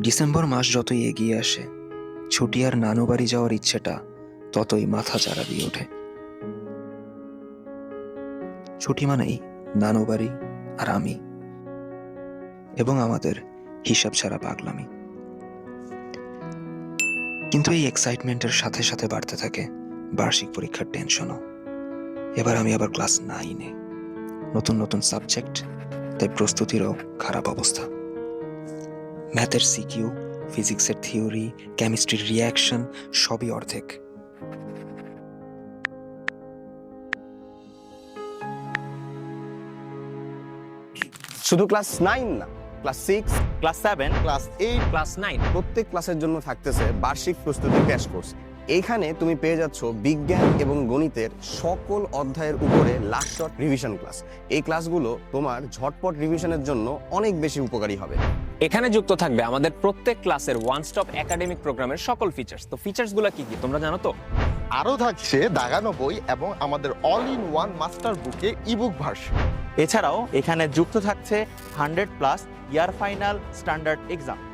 December মাস যতই এগিয়ে আসে, ছুটি আর নানু বাড়ি যাওয়ার ইচ্ছেটা ততই মাথা চারা দিয়ে ওঠে। ছুটি মানেই নানু বাড়ি আর আমি, এবং আমাদের হিসাব ছাড়া পাগলামি। কিন্তু এই এক্সাইটমেন্টের সাথে সাথে বাড়তে থাকে বার্ষিক পরীক্ষার টেনশনও এবার আমি আবার ক্লাস নাইনে নতুন নতুন সাবজেক্ট তাই প্রস্তুতিরও খারাপ অবস্থা। ম্যাথের সিকিউ ফিজিক্সের থিওরি কেমিস্ট্রির রিয়াকশন সবই অর্ধেক। শুধু ক্লাস নাইন না class six class seven class eight class nine. প্রত্যেক ক্লাসের জন্য থাকতেছে বার্ষিক প্রস্তুতি ক্র্যাশ কোর্স। এইখানে তুমি পেয়ে যাচ্ছ বিজ্ঞান এবং গণিতের সকল অধ্যায়ের উপরে লাস্ট শট রিভিশন ক্লাস এই ক্লাসগুলো তোমার ঝটপট রিভিশনের জন্য অনেক বেশি উপকারী হবে। এখানে যুক্ত থাকবে আমাদের প্রত্যেক ক্লাসের ওয়ান স্টপ একাডেমিক প্রোগ্রামের সকল ফিচার্স তো ফিচার্সগুলো কি কি তোমরা জানো তো? আরও থাকছে দাগানো বই এবং আমাদের অল ইন ওয়ান মাস্টার বুকে ইবুক ভার্সন এছাড়াও এখানে যুক্ত থাকছে hundred plus year final standard exam